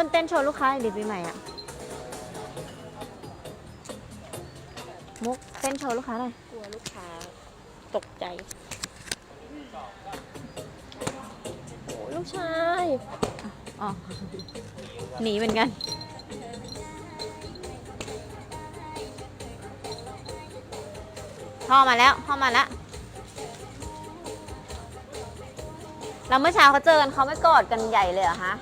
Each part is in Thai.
อ้นเต้นโชว์ลูกค้าหน่อยดิปีใหม่อะมุกเต้นโชว์ลูกค้าหน่อยกลัวลูกค้าตกใจโอ้ลูกชายอ๋อหนีเหมือนกัน พ่อมาแล้วพ่อมาแล้วแล้วเมื่อเช้าเขาเจอกันเขาไม่กอดกันใหญ่เลยเหรอฮะ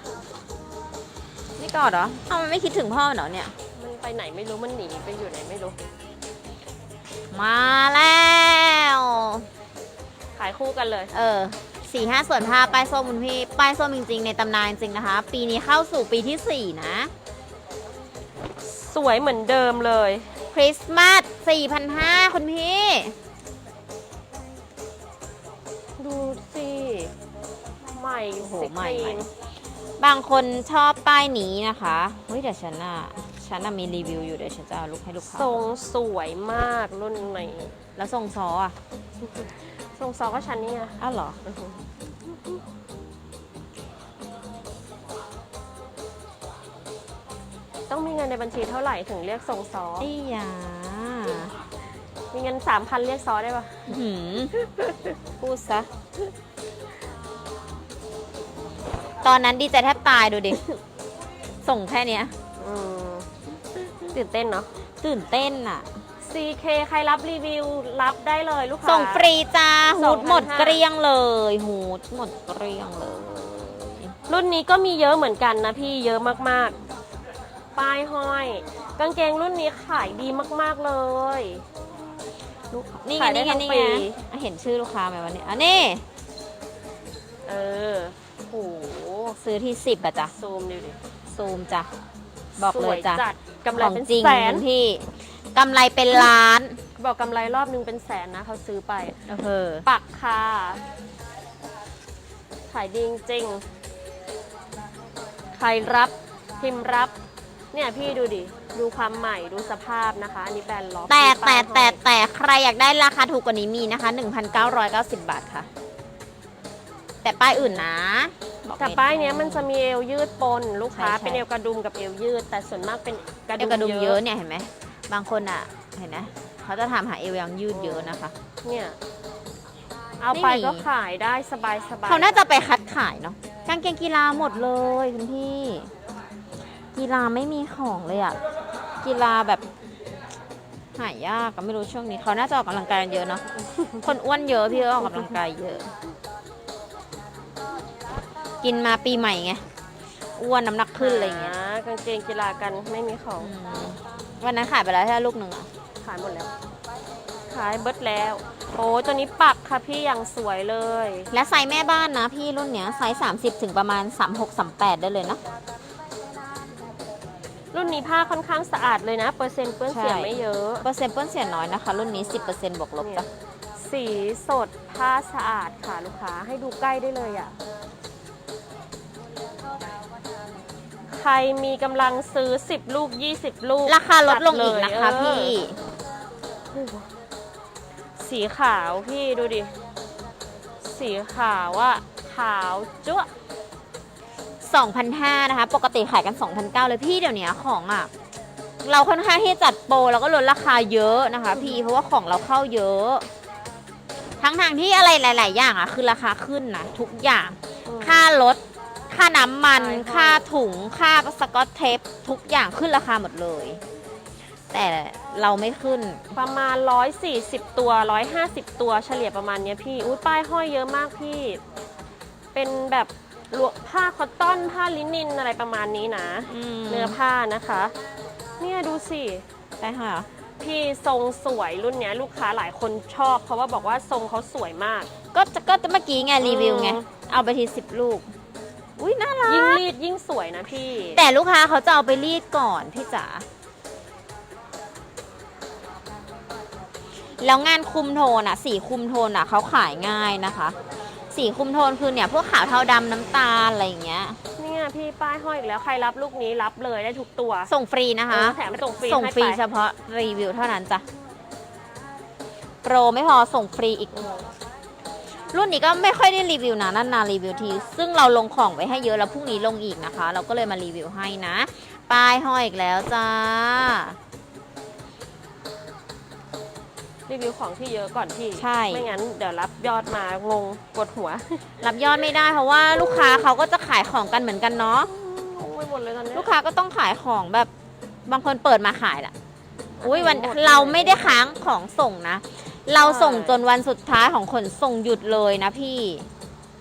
ไม่กอดเหรอเอ้ามันไม่คิดถึงพ่อเหรอเนี่ย มันไปไหนไม่รู้มันหนีไปอยู่ไหนไม่รู้ มาแล้ว ขายคู่กันเลย เออสี่ห้าส่วนผ้าป้ายส้มคุณพี่ ป้ายส้มจริงๆ ในตำนานจริงๆนะคะ ปีนี้เข้าสู่ปีที่สี่นะ สวยเหมือนเดิมเลย คริสต์มาส4,500คุณพี่ ดูสิ ใหม่โอ้โหสิใหม่ครีใหม่ม บางคนชอบป้ายนี้นะคะเฮ้ยแต่ฉันน่ะฉันน่ะมีรีวิวอยู่เดี๋ยวฉันจะเอาลูกให้ลูกค้าทรงสวยมากรุ่นไหนแล้วทรงซออะทรงซอก็ชั้นนี่ไงอ้าวเหรอต้องมีเงินในบัญชีเท่าไหร่ถึงเรียกทรงซอ ไอ้ยามีเงินสามพันเรียกซอได้ปะ หืมพูดซะ ตอนนั้นดีใจแทบตายดูดิ ส่งแค่เนี้ย อืมตื่นเต้นเนาะ ตื่นเต้นอะ CK ใครรับรีวิวรับได้เลยลูกค้า ส่งฟรีจ้าฮูดหมด2,500เกลี้ยงเลยฮูดหมดเกลี้ยงเลย รุ่นนี้ก็มีเยอะเหมือนกันนะพี่เยอะมากๆ ป้ายห้อย กางเกงรุ่นนี้ขายดีมากๆเลย ลูกนี่ไงขายได้นี่ไงทั้งนี่ปีไงอะเห็นชื่อลูกค้าไหมวันนี้อันนี้เออโห ซื้อที่สิบอะจ้ะซูมดูดิซูมจ้ะบอกเลยจ้ะสวจัดกำไรของเป็นจริงแสนคุณพี่กำไรเป็นล้านบอกกำไรรอบนึงเป็นแสนนะเขาซื้อไป เออปักค่ะขายดีจริงๆใครรับพิมพ์รับ เนี่ยพี่ดูดิดูความใหม่ดูสภาพนะคะ อันนี้แบรนด์ล็อกแต่มีป้าแต่ยแต่ห้อยแต่ใครอยากได้ราคาถูกกว่านี้มีนะคะ 1,990 บาทค่ะ แต่ป้ายอื่นนะบอกแต่ไม่ป้ายเนี้ยมันจะมีเอวยืดปนลูกค้าใช่ใช่เป็นเอวกระดุมกับเอวยืด แต่ส่วนมากเป็นกระเอดุวมกระดุมเยเยอะอะเนี่ยเห็นไหมบางคนอะเห็นไหมเขาจะทำหาเอวยังยืดเยอะนะคะ เนี่ยเอาไปไม่มีก็ขายได้สบายสบายเขาน่าจะไปคัดขายเนาะกางเกงกีฬาหมดเลยคุณพี่ กีฬาไม่มีของเลยอะกีฬาแบบหายากก็ไม่รู้ช่วงนี้ เขาน่าจะออกกำลังกายกันเยอะเนาะคนอ้วนเยอะพี่ก็ออกกำลังกายเยอะ กินมาปีใหม่ไงอ้วนน้ำหนักขึ้นอะไรอย่างเงี้ยหากางเกงกีฬากันไม่มีของ อืมวันนั้นขายไปแล้วแค่ลูกหนึ่งอะขายหมดแล้ว ขายเบิดแล้ว โอ้ตัวนี้ปักค่ะพี่อย่างสวยเลย และไซส์แม่บ้านนะพี่รุ่นเนี้ยไซส์30 ถึงประมาณ 36 38 ได้เลยนะ รุ่นนี้ผ้าค่อนข้างสะอาดเลยนะ เปอร์เซ็นต์เปื้อนเสียใช่ ไม่เยอะ เปอร์เซ็นต์เปื้อนเสียน้อยนะคะ รุ่นนี้ 10%บวกลบจ้ะ สีสดผ้าสะอาดค่ะลูกค้าให้ดูใกล้ได้เลยอะ ใครมีกำลังซื้อ 10 ลูก 20 ลูกราคาลดลงอีกจันะคะเยพี่เออสีขาวพี่ดูดิ สีขาวอะขาวจั๊วะ2,500นะคะ ปกติขายกัน2,900เลยพี่เดี๋ยวนี้ของอะเราค่อนข้างที่จะจัดโปรแล้วก็ลดราคาเยอะนะคะ พี่เพราะว่าของเราเข้าเยอะ ทั้งทางๆที่อะไรหลาย ๆ อย่างอะคือราคาขึ้นนะทุกอย่างอืมค่ารถ ค่าน้ำมันใช่ค่ะค่าถุง ค่าสกอตเทป ทุกอย่างขึ้นราคาหมดเลย แต่เราไม่ขึ้น ประมาณ 140 ตัว 150 ตัวเฉลี่ยประมาณเนี้ยพี่ อุ้ยป้ายห้อยเยอะมากพี่ เป็นแบบลวผ้าคอตตอน ผ้าลินินอะไรประมาณนี้นะเนื้อผ้านะคะ เนี่ยดูสิ ได้ค่ะ พี่ทรงสวยรุ่นเนี้ยลูกค้าหลายคนชอบ เพราะว่าบอกว่าทรงเขาสวยมาก ก็จะก็เมื่อกี้ไงรีวิวไงอืมเอาไปทีสิบลูก อุ้ยน่ารักยิ่งรีดยิ่งสวยนะพี่ แต่ลูกค้าเขาจะเอาไปรีดก่อนพี่จ๋าแล้วงานคุมโทนอะสีคุมโทนอะเขาขายง่ายนะคะ สีคุมโทนคือเนี่ยพวกขาวเทาดำน้ำตาลอะไรอย่างเงี้ย เนี่ยพี่ป้ายห้อยอีกแล้วใครรับลูกนี้รับเลยได้ทุกตัว ส่งฟรีนะคะ เออแถมส่งฟรีส่งให้ฟรีไป เฉพาะรีวิวเท่านั้นจ้ะ โปรไม่พอส่งฟรีอีก รุ่นนี้ก็ไม่ค่อยได้รีวิวนะนานๆรีวิวที ซึ่งเราลงของไว้ให้เยอะแล้วพรุ่งนี้ลงอีกนะคะ เราก็เลยมารีวิวให้นะ ป้ายห้อยอีกแล้วจ้า รีวิวของที่เยอะก่อนพี่ใช่ ไม่งั้นเดี๋ยวรับยอดมางงปวดหัว รับยอดไม่ได้เพราะว่าลูกค้าเขาก็จะขายของกันเหมือนกันเนาะ งงไปหมดเลยตอนเนี้ย ลูกค้าก็ต้องขายของแบบบางคนเปิดมาขายแหละอุ้ยวันหมดเราไม่ได้ค้างของส่งนะ เราส่งใช่จนวันสุดท้ายของขนส่งหยุดเลยนะพี่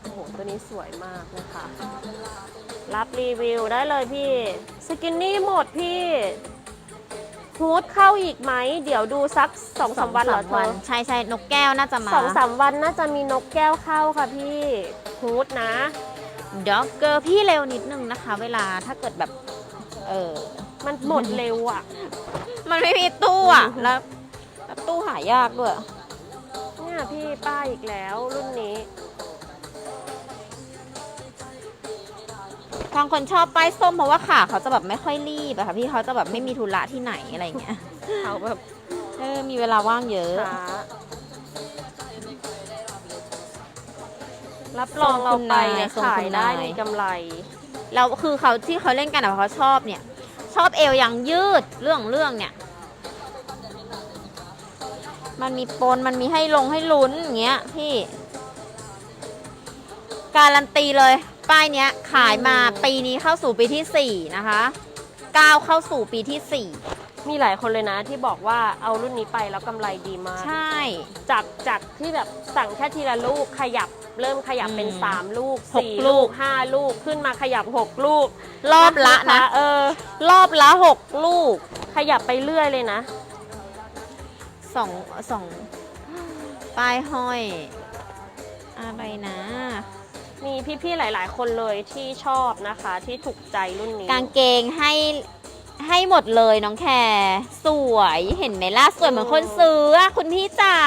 โอ้โห ตัวนี้สวยมากนะคะ รับรีวิวได้เลยพี่ สกินนี่หมดพี่ฮูดเข้าอีกไหม เดี๋ยวดูสักสองสามวันเหรอเธอใช่ใช่นกแก้วน่าจะมาสองสามวันน่าจะมีนกแก้วเข้าค่ะพี่ฮูดนะด็อกเกอร์พี่เร็วนิดนึงนะคะ เวลาถ้าเกิดแบบ เออ มันหมดเร็วอะ มันไม่มีตู้อะ แล้วแล้วตู้หายากด้วยเนี่ย พี่ป้ายอีกแล้วรุ่นนี้ บางคนชอบป้ายส้มเพราะว่าขาเขาจะแบบไม่ค่อยรีบอะค่ะพี่เขาจะแบบไม่มีธุระที่ไหนอะไรอย่างเงี้ย เขาแบบเออมีเวลาว่างเยอะ ช้ารับรองเราไปเนี่ยส่งคุณนาย ขายได้ส่งคุณนายมีกำไร แล้วคือเขาที่เขาเล่นกันอะเพราะเขาชอบเนี่ย ชอบเอวยังยืดเรื่องเรื่องเนี่ย มันมีปนมันมีให้ลงให้ลุ้นอย่างเงี้ยพี่ การันตีเลย ป้ายเนี้ยขายมาอืมปีนี้เข้าสู่ปีที่สี่นะคะก้าวเข้าสู่ปีที่สี่มีหลายคนเลยนะที่บอกว่าเอารุ่นนี้ไปแล้วกำไรดีมาก ใช่ จากจากที่แบบสั่งแค่ทีละลูกขยับเริ่มขยับเป็น อืมสามลูก หกสี่ลูลูกกห้าลูกขึ้นมาขยับหกลูกรอบละนะ เออ รอบละหกลูก ขยับไปเรื่อยเลยนะ สองสองป้ายห้อย อะไรนะ มีพี่ๆหลาย ๆ คนเลยที่ชอบนะคะ ที่ถูกใจรุ่นนี้ กางเกงให้ให้หมดเลยน้องแคร์สวยเห็นไหมล่ะสวยเหมือนคนซื้ออะคุณพี่จ๋า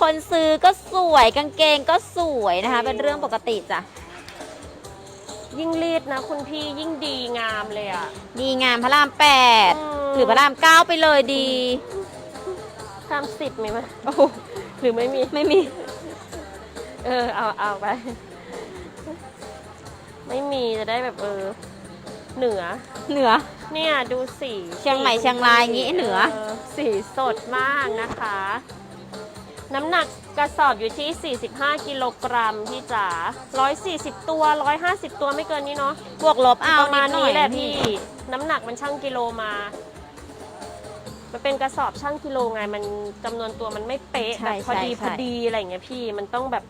คนซื้อก็สวยกางเกงก็สวยนะคะ เป็นเรื่องปกติจ้ะยิ่งรีดนะ คุณพี่ยิ่งดีงามเลยอะดีงามพระรามแปดมหรือพระรามเก้าไปเลยดี ทำสิบมีไหมโอ้โหหรือไม่มี ไม่มี เออ เอาเอาไป ไม่มีจะได้แบบเออ เหนือ เหนือ เนี่ยดูสีเชียงใหม่สีเชียงรายอย่างงี้เหนือ สีสดมากนะคะ น้ำหนักกระสอบอยู่ที่ 45 กิโลกรัมพี่จ๋า140 ตัว 150 ตัวไม่เกินนี้เนาะ บวกลบเอาประมาณดหนี้อยแหละพี่ น้ำหนักมันช่างกิโลมา มันเป็นกระสอบช่างกิโลไงมันจำนวนตัวมันไม่เป๊ะใช่แบบพอดีใช่ พอดีอะไรอย่างเงี้ยพี่มันต้องแบบ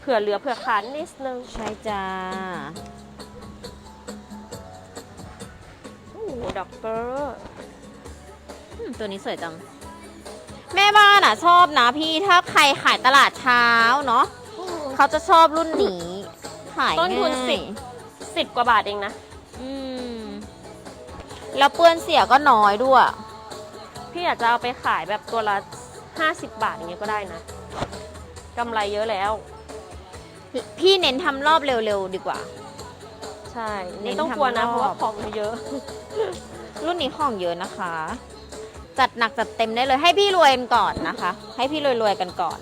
เผื่อเหลือเผื่อขาดนิดนึงใช่จ้า โอ้โหด็อกเตอร์อืมตัวนี้สวยจัง แม่บ้านอะชอบนะพี่ถ้าใครขายตลาดเช้าเนาะเขาจะชอบรุ่นนี้ขายต้นทุนง่ายสิบสิบกว่าบาทเองนะ อืมแล้วเปื้อนเสียก็น้อยด้วย พี่อยากจะเอาไปขายแบบตัวละ 50 บาทอย่างเงี้ยก็ได้นะกำไรเยอะแล้ว พี่เน้นทำรอบเร็วๆ ดีกว่า ใช่เน้ไม่นต้องกลัวนะทำรอบ เพราะว่าของมันเยอะ รุ่นนี้ของเยอะนะคะ จัดหนักจัดเต็มได้เลย ให้พี่รวยกันก่อนนะคะ ให้พี่รวยๆกันก่อน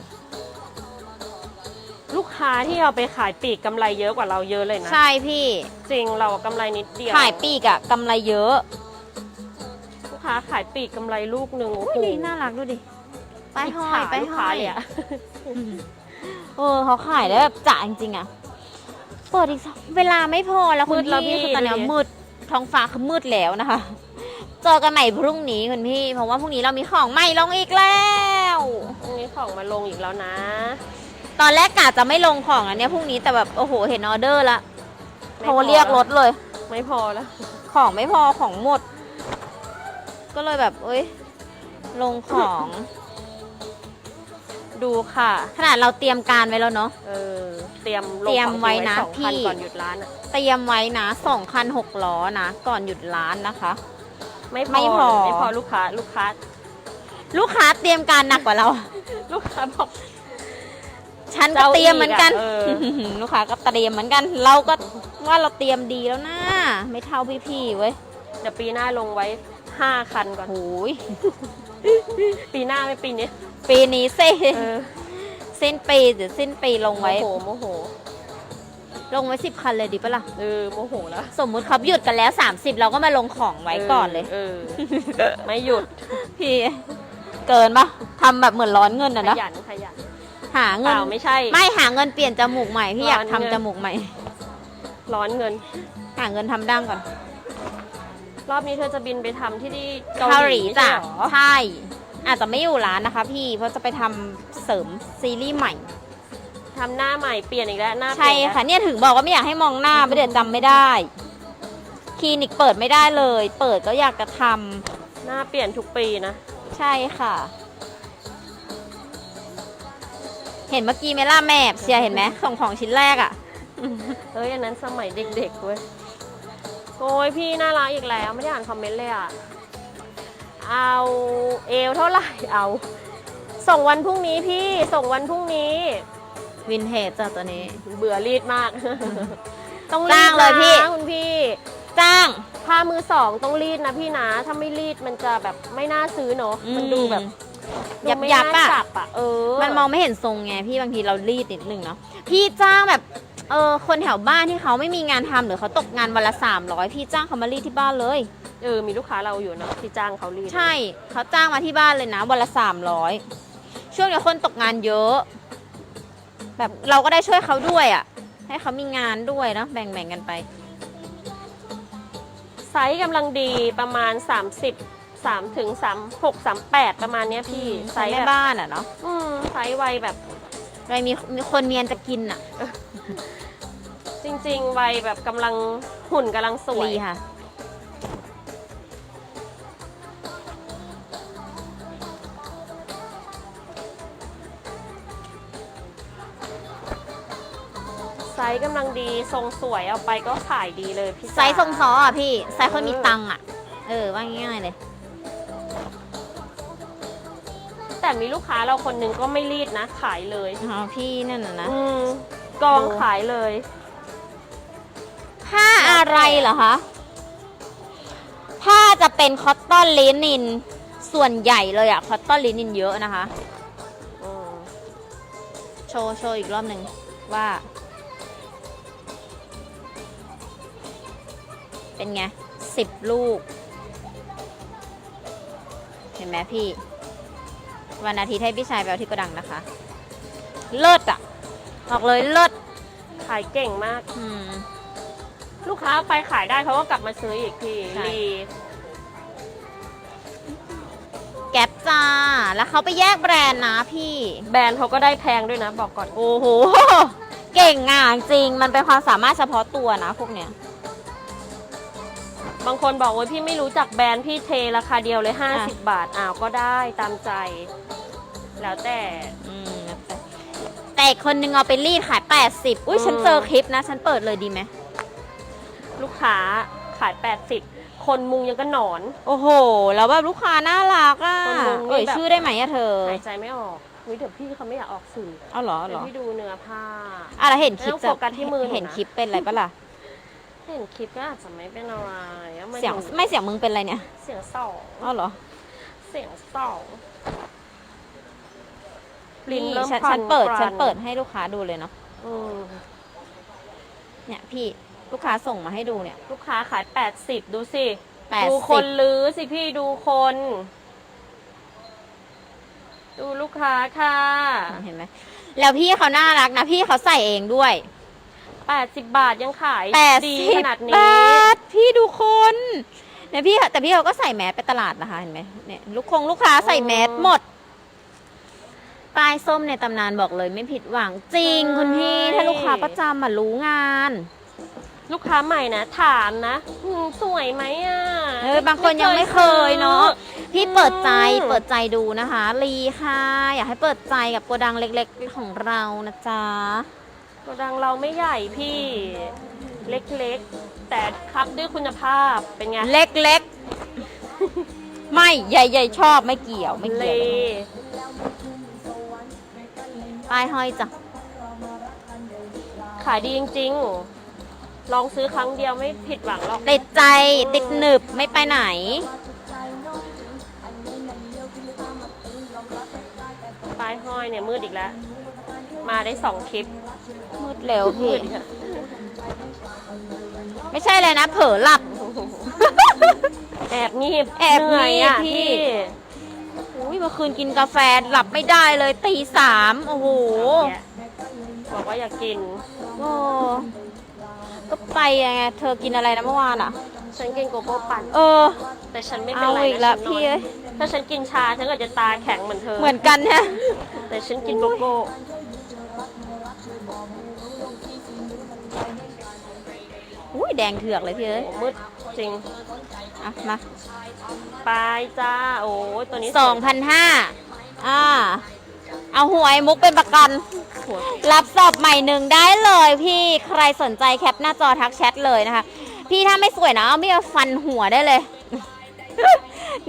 ลูกค้าที่เอาไปขายปลีกกำไรเยอะกว่าเราเยอะเลยนะใช่พี่ จริงเรากำไรนิดเดียวขายปีกอะกำไรเยอะลูก ค้าขายปลีกกำไรลูกหนึ่งโอ้อุ้ยโหนี่น่ารักดูดิ ไปห้อยจฉาไปลูกห้ค้าอยเลยอะเออเขาขายได้แบบจ่าจริงๆอะเปิดอีกสักเวลาไม่พอแล้วคุณพี่คือตอนเนี้ยมืดท้องฟ้าคือมืดแล้วนะคะเจอกันใหม่พรุ่งนี้คุณพี่ เพราะว่าพรุ่งนี้เรามีของใหม่ลงอีกแล้วพรุ่งนี้ของมาลงอีกแล้วนะ ตอนแรกกะจะไม่ลงของอันเนี้ยพรุ่งนี้แต่แบบโอ้โหเห็นออเดอร์ละไม่โทพอรเรียกรถเลย ไม่พอแล้ว ของไม่พอของหมด ก็เลยแบบเอ้ยลงของ ดูค่ะ ขนาดเราเตรียมการไว้แล้วเนาะ เออ เตรียมลงเตรียมของไว้นะสองพันพี่ ก่อนหยุดร้านอะเตรียมไว้นะสองคันหกล้อนะ ก่อนหยุดร้านนะคะ ไม่พอไม่พอ ไม่พอลูกค้า ลูกค้า ลูกค้าเตรียมการหนักกว่าเรา ลูกค้าบอก ฉันก็เตรียมเหมือนกันเจ้าอีกอะเออ ลูกค้าก็เตรียมเหมือนกัน เราก็ว่าเราเตรียมดีแล้วนะไม่เท่าพี่ๆเว้ย เดี๋ยวปีหน้าลงไว้ ห้าคันก่อนโอ้ยปีหน้าไม่ปีนี้ ปีนี้สิเออสิ้นปีเดี๋ยวสิ้นปีลงโมไว้ โหโมโห ลงไว้สิบคันเลยดีปะล่ะ เออโมโหแล้วสมมุติเขาหยุดกันแล้ว 30 เราก็มาลงของไว้ก่อนเลยเออ ไม่หยุดพี่ เกินปะทำแบบเหมือนร้อนเงินขอะนะ ยันขยันหาเปเงิน ล่าไม่ใช่ ไม่หาเงินเปลี่ยนจมูกใหม่ พี่อยากร้อนทำเงินจมูกใหม่ ร้อนเงิน หาเงินทำดั้งก่อน รอบนี้เธอจะบินไปทำที่ที่เกาหลีไม่จ้ะ ใช่เหรอใช่ อาจจะไม่อยู่ร้านนะคะพี่ เพราะจะไปทำเสริมซีรีส์ใหม่ ทำหน้าใหม่เปลี่ยนอีกแล้วหน้าเปใช่ลี่ยนอีกแล้วค่ะเนี่ยถึงบอกว่าไม่อยากให้มองหน้าไม่เดี๋ยวจำไม่ได้ คลินิกเปิดไม่ได้เลย เปิดก็อยากจะทำหน้าเปลี่ยนทุกปีนะ ใช่ค่ะ เห็นเมื่อกี้ไหมล่ะแม่เชียร์เห็นไหมส่งของชิ้นแรกอะ่ะเฮ้ยอันนั้นสมัยเด็กๆเว้ย โอ้ยพี่น่ารักอีกแล้วไม่ได้อ่านคอมเมนต์เลยอะ เอาเอวเท่าไหร่เอา ส่งวันพรุ่งนี้พี่ส่งวันพรุ่งนี้ วินเทจจ้ะตัวนี้ เบื่อรีดมาก ต้องรีจ้างดเลยพี่นะคุณพี่ จ้าง ผ้ามือสองต้องรีดนะพี่นะ ถ้าไม่รีดมันจะแบบไม่น่าซื้อเนอะมันดูแบบยับดูไม่ยับน่าอะ จับอะเออมันมองไม่เห็นทรงไงพี่บางทีเรารีดนิดนึงเนาะพี่จ้างแบบ เออคนแถวบ้านที่เขาไม่มีงานทำหรือเขาตกงานวันละสามร้อยพี่จ้างเขามารีดที่บ้านเลย เออ มีลูกค้าเราอยู่เนอะที่จ้างเขารีดใช่เขาจ้างมาที่บ้านเลยนะ วันละสามร้อยช่วงนี้คนตกงานเยอะ แบบเราก็ได้ช่วยเขาด้วยอะ่ะ ให้เขามีงานด้วยเนาะแบ่งๆกันไป ไซส์กำลังดีประมาณ 30 3ถึง3 6 3 8 ประมาณเนี้ยพี่ใส่ไซส์แม่แบบบ้านอะเนาะอืมไซส์วัยแบบ อะไรมีมีคนเนียนจะกินอะ จริง ๆ วัยแบบกำลังหุ่นกำลังสวย ดีค่ะ ไซส์กำลังดีทรงสวยเอาไปก็ขายดีเลยพี่จ๋าไซส์ทรงซออะพี่ ไซส์คนมีตังค์อะ เออ ว่าง่ายๆเลย แต่มีลูกค้าเราคนหนึงก็ไม่รีดนะ ขายเลยอ๋อ พี่นั่นน่ะนะ อืม กองขายเลย ผ้าอะไรเหรอคะ ผ้าจะเป็นคอตตอนลินิน ส่วนใหญ่เลยอะคอตตอนลินินเยอะนะคะอืมโชว์โชว์อีกรอบหนึ่งว่า เป็นไงสิบลูก เห็นไหมพี่ วันอาทิตย์ให้พี่ชายไปเอาที่กระดังนะคะ เลิศอะ บอกเลยเลิศขายเก่งมาก อืม ลูกค้าไปขายได้เขาก็กลับมาซื้ออีกพี่ใช่รีแก๊ปจ้า แล้วเขาไปแยกแบรนด์นะพี่ แบรนด์เขาก็ได้แพงด้วยนะ บอกก่อน โอ้โห เก่งอะจริง มันเป็นความสามารถเฉพาะตัวนะพวกเนี้ย บางคนบอกว่าพี่ไม่รู้จักแบรนด์พี่เทราคาเดียวเลยอะ50 บาทอ้าวก็ได้ตามใจ แล้วแต่อืมแต่แต่ อีกคนนึงเอาไปรีดขาย 80 อุ้ยอืมฉันเจอคลิปนะ ฉันเปิดเลยดีไหม ลูกค้าขาย 80 คนมุงยังก็หนอน โอ้โห แล้วแบบลูกค้าน่ารักอะคนมุงนี่เอ่ยแบบ ชื่อได้ไหมอะเธอหายใจไม่ออกวิเดี๋ยวพี่เขาไม่อยากออกสื่อเอาเหรอเอาเหรเดี๋ยวอพี่ดูเนื้อผ้า อะแล้วเห็นคลิปไม่ต้องโฟกัสที่มือหนูนะ เห็นคลิปเป็นอะไรปะล่ะ เห็นคลิปก็อาจจะไม่เป็นอะไรอะมันเสียงอยู่ไม่เสียงมึงเป็นอะไรเนี่ยเสียงสอง เอาเหรอ เสียงสอง ลิ้นนี่เริ่มฉันพัฉันเปิดกรัฉันเปิดให้ลูกค้าดูเลยเนาะอืมเนี่ยพี่ลูกค้าส่งมาให้ดูเนี่ย ลูกค้าขาย 80 ดูสิ80ดูคนลื้อสิพี่ดูคน ดูลูกค้าค่ะ เห็นไหมแล้วพี่เขาน่ารักนะ พี่เขาใส่เองด้วย80 บาทยังขายแปดดีสิขบนาดบนี้าทพี่ดูคนเนี่ยพี่แต่พี่เขาก็ใส่แมสไปตลาดนะคะเห็นไหมเนี่ยลูกคงลูกค้าใส่แมสหมด ปลายส้มในตำนานบอกเลยไม่ผิดหวังจริงคุณพี่ ถ้าลูกค้าประจำอะรู้งานลูกค้าใหม่นะถามนะอืมสวยไหมอะเออบางคนยังไม่เคยเนาะพี่เปิดใจเปิดใจดูนะคะรีค่ะ อยากให้เปิดใจกับโกดังเล็กๆของเรานะจ๊ะ โกดังเราไม่ใหญ่พี่ เล็กๆ แต่ครับด้วยคุณภาพเป็นไงเล็กๆ ไม่ใหญ่ๆชอบไม่เกี่ยวไม่เลเกี่ยวเลย ป้ายห้อยจ้ะ ขายดีจริงๆ ลองซื้อครั้งเดียวไม่ผิดหวังหรอกติดใจติดหนึบไม่ไปไหน ป้ายห้อยเนี่ยมืดอีกแล้ว มาได้สองคลิปมืดเร็วพี่ไม่ใช่เลยนะ เผลอหลับ แอบงีบแอบเหนื่อยอะงีบพี่ พี่อุ้ย เมื่อคืนกินกาแฟหลับไม่ได้เลยตีสามโอ้โห บอกว่าอยากกิน โอ้ก็ไปยังไงเธอกินอะไรนะเมื่อวานอะ ฉันกินโกโก้ปั่น เออ แต่ฉันไม่เป็นเอาไรอีกนะแล้วฉันนพี่อนเอ้ย ถ้าฉันกินชาฉันก็จะตาแข็งเหมือนเธอ เหมือนกันเนี่ยแต่ฉันกินโกโก้ อุ้ยแดงเถือกเลยพี่เอ้ยโอ้มืดจริง อะ มา ไปจ้า โอ้ยตัวนี้สองพันห้าอ่า เอาหวยมุกเป็นประกันหัวรับสอบใหม่หนึ่งได้เลยพี่ใครสนใจแคปหน้าจอทักแชทเลยนะคะ พี่ถ้าไม่สวยนะเอาไม่เอาฟันหัวได้เลย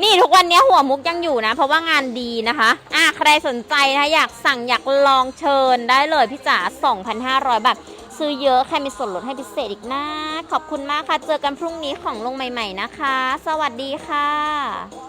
นี่ทุกวันนี้หัวมุกยังอยู่นะ เพราะว่างานดีนะคะ อะใครสนใจนะคะอยากสั่งอยากลองเชิญได้เลยพี่จ๋า2,500 บาท ซื้อเยอะใครมีส่วนลดให้พิเศษอีกนะ ขอบคุณมากค่ะ เจอกันพรุ่งนี้ของลงใหม่ ๆนะคะ สวัสดีค่ะ